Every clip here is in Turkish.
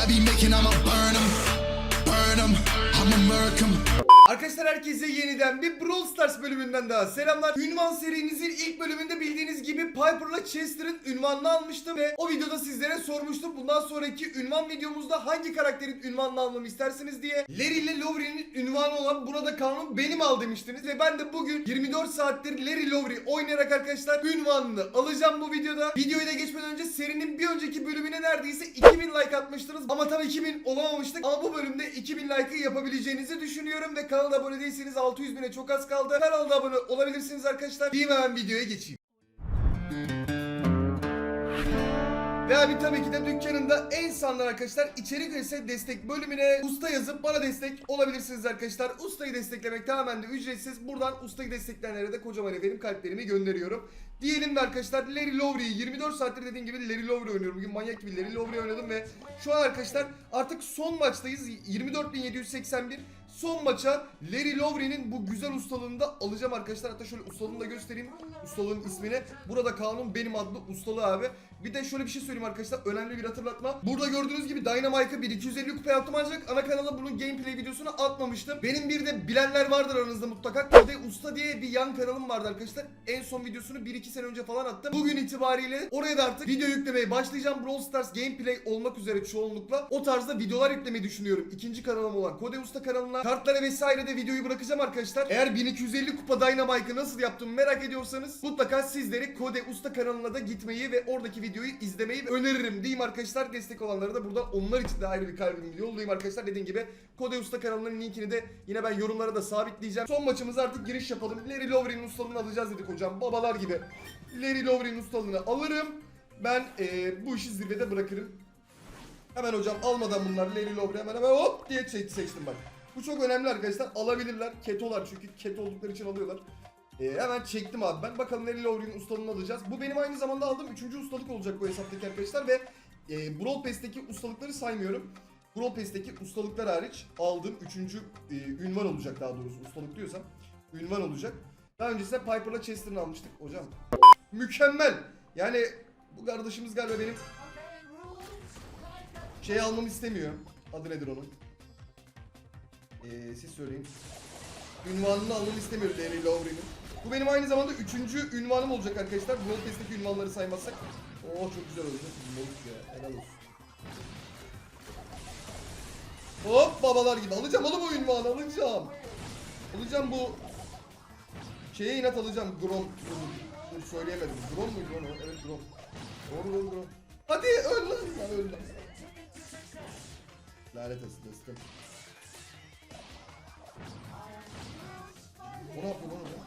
I be making, I'ma burn 'em, burn 'em, I'ma murk 'em. Arkadaşlar herkese yeniden bir Brawl Stars bölümünden daha selamlar. Ünvan serimizin ilk bölümünde bildiğiniz gibi Piper'la Chester'ın ünvanını almıştım ve o videoda sizlere sormuştum. Bundan sonraki ünvan videomuzda hangi karakterin ünvanını almamı istersiniz diye. Larry ile Lowry'nin ünvanı olan burada kanun benim al demiştiniz ve ben de bugün 24 saattir Larry Lowry oynayarak arkadaşlar ünvanını alacağım bu videoda. Videoya da geçmeden önce serinin bir önceki bölümüne neredeyse 2000 like atmıştınız ama tabii 2000 olamamıştık ama bu bölümde 2000 like'ı yapabileceğinizi düşünüyorum ve kanala abone değilseniz 600 bine çok az kaldı. Kanala abone olabilirsiniz arkadaşlar. Diyeyim hemen videoya geçeyim. Ve abi tabii ki de dükkanında en sanlar arkadaşlar içerik ise destek bölümüne usta yazıp bana destek olabilirsiniz arkadaşlar. Ustayı desteklemek tamamen de ücretsiz. Buradan ustayı destekleyenlere de kocaman efendim kalplerimi gönderiyorum. Diyelim de arkadaşlar Larry Lowry'yi 24 saattir dediğim gibi Larry Lowry oynuyorum. Bugün manyak gibi Larry Lowry oynadım ve şu an arkadaşlar artık son maçtayız. 24.781 son maça Larry Lowry'nin bu güzel ustalığını da alacağım arkadaşlar. Hatta şöyle ustalığını da göstereyim. Ustalığın ismini. Burada kanun benim adlı ustalığı abi. Bir de şöyle bir şey söyleyeyim arkadaşlar. Önemli bir hatırlatma. Burada gördüğünüz gibi Dynamite'ı bir 250 kupa yaptım ancak ana kanala bunun gameplay videosunu atmamıştım. Benim bir de bilenler vardır aranızda mutlaka. Kode Usta diye bir yan kanalım vardı arkadaşlar. En son videosunu 1-2 sene önce falan attım. Bugün itibariyle oraya da artık video yüklemeye başlayacağım. Brawl Stars gameplay olmak üzere çoğunlukla. O tarzda videolar yüklemeyi düşünüyorum. İkinci kanalım olan Kode Usta kanalına. Kartlara vesaire de videoyu bırakacağım arkadaşlar. Eğer 1250 kupa Dynamite'ı nasıl yaptığımı merak ediyorsanız mutlaka sizleri Kode Usta kanalına da gitmeyi ve oradaki videoyu izlemeyi öneririm diyeyim arkadaşlar. Destek olanlara da burada onlar için de ayrı bir kalbimi yollayayım arkadaşlar. Dediğim gibi Kode Usta kanalının linkini de yine ben yorumlara da sabitleyeceğim. Son maçımıza artık giriş yapalım. Larry Lowry'nin ustalığını alacağız dedik hocam. Babalar gibi. Larry Lowry'nin ustalığını alırım. Ben eee, bu işi zirvede bırakırım. Hemen hocam almadan bunlar Larry Lowry hemen hemen hop diye seç- seçtim bak. Bu çok önemli arkadaşlar. Alabilirler. Ketolar çünkü keto oldukları için alıyorlar. Ee, hemen çektim abi ben. Bakalım Larry Lowry'nin ustalığını alacağız. Bu benim aynı zamanda aldığım üçüncü ustalık olacak bu hesaptaki arkadaşlar ve e, Brawl Pass'teki ustalıkları saymıyorum. Brawl Pass'teki ustalıklar hariç aldığım üçüncü e, ünvan olacak daha doğrusu. Ustalık diyorsam ünvan olacak. Daha öncesinde Piper'la Chester'ını almıştık hocam. Mükemmel. Yani bu kardeşimiz galiba benim şey almamı istemiyor. Adı nedir onun? Ee, siz söyleyin. Ünvanını almamı istemiyor Larry Lowry'nin. Bu benim aynı zamanda üçüncü ünvanım olacak arkadaşlar. Brawl Pass'teki ünvanları saymazsak. Oo çok güzel olacak. Moruk ya. Helal olsun. Hop babalar gibi. Alacağım oğlum o ünvanı alacağım. Alacağım bu şeye inat alacağım. Grom. Dur söyleyemedim. Grom muydu onu? Evet Grom. Doğru doğru Grom. Hadi öl lan. Lan öl lan. Lanet olsun dostum. O ne yaptı lan öyle?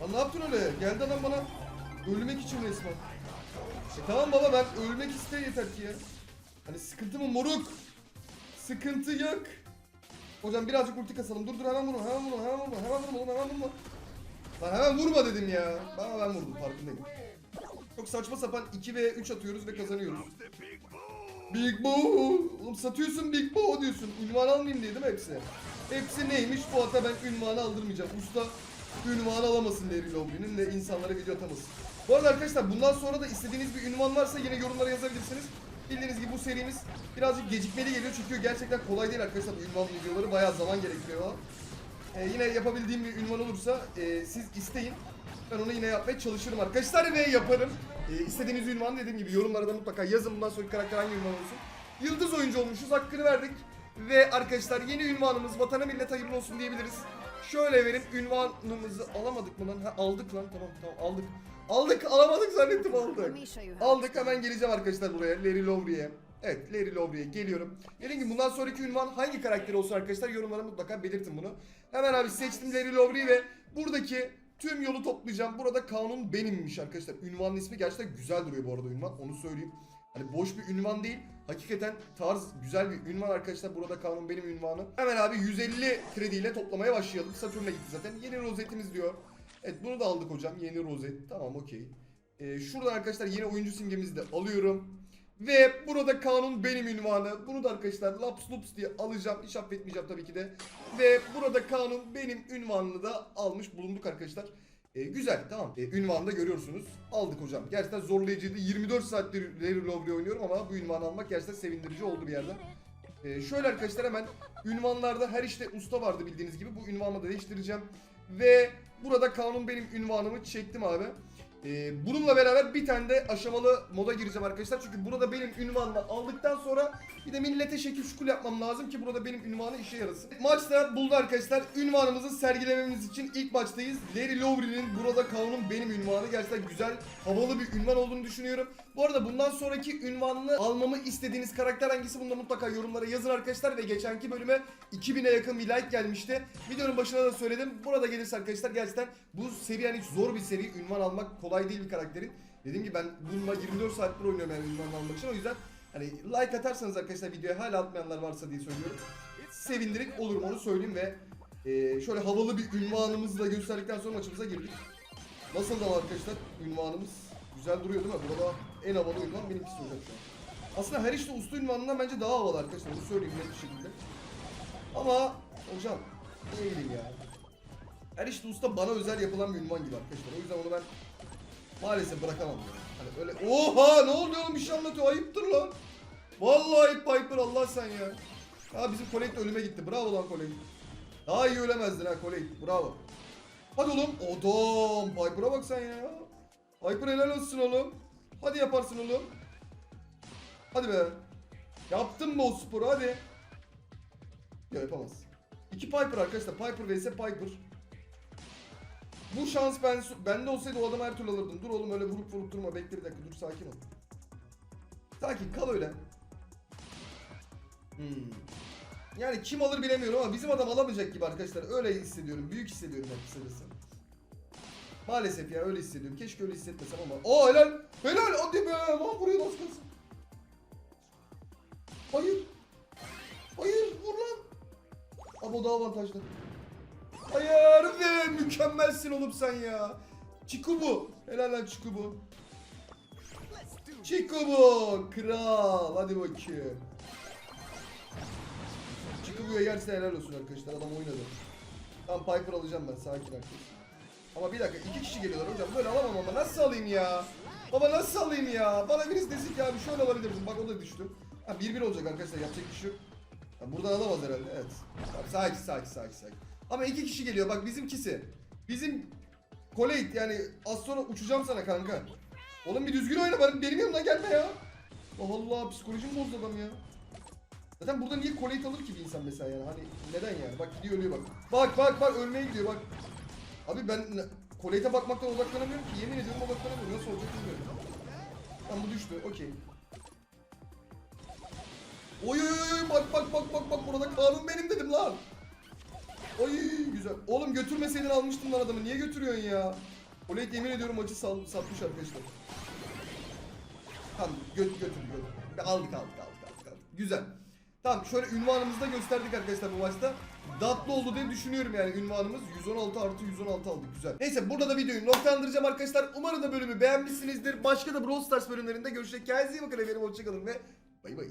Lan ne yaptın öyle? Geldi adam bana ölmek için resmen. E tamam baba ben ölmek isteği yeter ki ya. Hani sıkıntı mı moruk? Sıkıntı yok. Hocam birazcık ulti kasalım. Dur dur hemen vurma hemen vurma hemen vurma hemen vurma hemen vurma. Lan hemen vurma dedim ya. Bana ben vurdum farkındayım. Çok saçma sapan 2 ve 3 atıyoruz ve kazanıyoruz. Big Bo. Oğlum satıyorsun Big Bo diyorsun. Ünvan almayayım diye değil mi hepsi? Hepsi neymiş? Fuat'a ben ünvanı aldırmayacağım. Usta ünvanı alamasın Larry Lowry'nin de insanlara video atamasın. Bu arada arkadaşlar bundan sonra da istediğiniz bir ünvan varsa yine yorumlara yazabilirsiniz. Bildiğiniz gibi bu serimiz birazcık gecikmeli geliyor çünkü gerçekten kolay değil arkadaşlar bu ünvan videoları bayağı zaman gerektiriyor. Ee, yine yapabildiğim bir ünvan olursa e, siz isteyin. Ben onu yine yapmaya çalışırım arkadaşlar ve yaparım. Ee, istediğiniz ünvanı dediğim gibi yorumlara da mutlaka yazın bundan sonraki karakter hangi ünvan olsun. Yıldız oyuncu olmuşuz hakkını verdik. Ve arkadaşlar yeni ünvanımız vatana millet hayırlı olsun diyebiliriz. Şöyle verip ünvanımızı alamadık mı lan? Ha, aldık lan tamam tamam aldık. Aldık alamadık zannettim aldık. Aldık hemen geleceğim arkadaşlar buraya Larry Lowry'e. Evet Larry Lowry'e geliyorum. Dediğim gibi bundan sonraki ünvan hangi karakteri olsun arkadaşlar yorumlara mutlaka belirtin bunu. Hemen abi seçtim Larry Lowry'i ve buradaki tüm yolu toplayacağım. Burada kanun benimmiş arkadaşlar. Ünvanın ismi gerçekten güzel duruyor bu arada ünvan onu söyleyeyim. Hani boş bir ünvan değil. Hakikaten tarz güzel bir ünvan arkadaşlar. Burada kanun benim ünvanım. Hemen abi 150 krediyle toplamaya başlayalım. Satürn'e gitti zaten. Yeni rozetimiz diyor. Evet bunu da aldık hocam. Yeni rozet. Tamam okey. Ee, şuradan arkadaşlar yeni oyuncu simgemizi de alıyorum. Ve burada kanun benim ünvanı. Bunu da arkadaşlar laps lups diye alacağım. Hiç affetmeyeceğim tabii ki de. Ve burada kanun benim ünvanını da almış bulunduk arkadaşlar. E, güzel tamam. E, ünvanı görüyorsunuz. Aldık hocam. Gerçekten zorlayıcıydı. 24 saattir Larry Lovely oynuyorum ama bu ünvanı almak gerçekten sevindirici oldu bir yerden. E, şöyle arkadaşlar hemen ünvanlarda her işte usta vardı bildiğiniz gibi. Bu ünvanı da değiştireceğim. Ve burada kanun benim ünvanımı çektim abi. Ee, bununla beraber bir tane de aşamalı moda gireceğim arkadaşlar. Çünkü burada benim ünvanını aldıktan sonra bir de millete şekil şukul yapmam lazım ki burada benim ünvanı işe yarasın. Maçta buldu arkadaşlar. Ünvanımızı sergilememiz için ilk maçtayız. Larry Lowry'nin burada kanunun benim ünvanı. Gerçekten güzel, havalı bir ünvan olduğunu düşünüyorum. Bu arada bundan sonraki ünvanını almamı istediğiniz karakter hangisi bunu da mutlaka yorumlara yazın arkadaşlar. Ve geçenki bölüme 2000'e yakın bir like gelmişti. Videonun başına da söyledim. Burada gelirse arkadaşlar gerçekten bu seri yani zor bir seri. Ünvan almak kolay değil bir karakterin. Dediğim gibi ben bununla 24 saattir oynuyorum yani ünvan almak için. O yüzden hani like atarsanız arkadaşlar videoya hala atmayanlar varsa diye söylüyorum. Sevindirik olurum onu söyleyeyim ve e, şöyle havalı bir ünvanımızı da gösterdikten sonra maçımıza girdik. Nasıl da arkadaşlar ünvanımız güzel duruyor değil mi? Burada en havalı ünvan benimkisi olacak şu. Aslında her işte usta ünvanından bence daha havalı arkadaşlar. Bunu söyleyeyim net bir şekilde. Ama hocam ne bileyim ya. Her işte usta bana özel yapılan bir ünvan gibi arkadaşlar. O yüzden onu ben maalesef bırakamam ya. Hani öyle oha ne oldu oğlum bir şey anlatıyor ayıptır lan. Vallahi ayıp Piper Allah sen ya. Ha bizim Colette ölüme gitti. Bravo lan Colette. Daha iyi ölemezdin ha Colette. Bravo. Hadi oğlum. Odom. Piper'a bak sen ya. Piper helal olsun oğlum. Hadi yaparsın oğlum. Hadi be. Yaptın mı o sporu hadi. Ya yapamaz. İki Piper arkadaşlar. Piper vs Piper. Bu şans ben bende olsaydı o adamı her türlü alırdım. Dur oğlum öyle vurup vurup durma. Bekle bir dakika dur sakin ol. Sakin kal öyle. Hmm. Yani kim alır bilemiyorum ama bizim adam alamayacak gibi arkadaşlar. Öyle hissediyorum. Büyük hissediyorum ben kısacası. Maalesef ya öyle hissediyorum. Keşke öyle hissetmesem ama. Aa helal. Helal hadi be. Lan buraya nasıl kalsın? Hayır. Hayır vur lan. Ama o daha avantajlı. Hayır ve mükemmelsin oğlum sen ya. Çikubu. Helal lan Çikubu. Çikubu. Kral. Hadi bakayım. Çikubu'ya yerse helal olsun arkadaşlar. Adam oynadı. Tamam Piper alacağım ben. Sakin arkadaşlar. Ama bir dakika iki kişi geliyorlar hocam. Böyle alamam ama nasıl alayım ya? Baba nasıl alayım ya? Bana birisi desin ki abi şöyle alabilirsin. Bak o da düştü. Ha 1-1 olacak arkadaşlar yapacak bir şey yok. Ha, buradan alamaz herhalde evet. Tamam, sakin sakin sakin sakin. Ama iki kişi geliyor bak bizimkisi. Bizim Colate yani az sonra uçacağım sana kanka. Oğlum bir düzgün oyna benim, benim yanımdan gelme ya. Allah Allah psikolojim bozdu adam ya. Zaten burada niye Colate alır ki bir insan mesela yani hani neden yani bak gidiyor ölüyor bak. Bak bak bak ölmeye gidiyor bak. Abi ben Colette'e bakmaktan odaklanamıyorum ki yemin ediyorum odaklanamıyorum nasıl olacak bilmiyorum. Tamam bu düştü okey. Oy bak bak bak bak bak burada kanun benim dedim lan. Oy güzel. Oğlum götürmeseydin almıştım lan adamı. Niye götürüyorsun ya? Olay yemin ediyorum maçı sal, satmış arkadaşlar. Tamam göt götür götür. Aldık aldık aldık aldık aldık. Güzel. Tamam şöyle ünvanımızı da gösterdik arkadaşlar bu maçta. Datlı oldu diye düşünüyorum yani ünvanımız. 116 artı 116 aldık güzel. Neyse burada da videoyu noktalandıracağım arkadaşlar. Umarım da bölümü beğenmişsinizdir. Başka da Brawl Stars bölümlerinde görüşecek. Kendinize iyi bakın efendim. Hoşçakalın ve bay bay.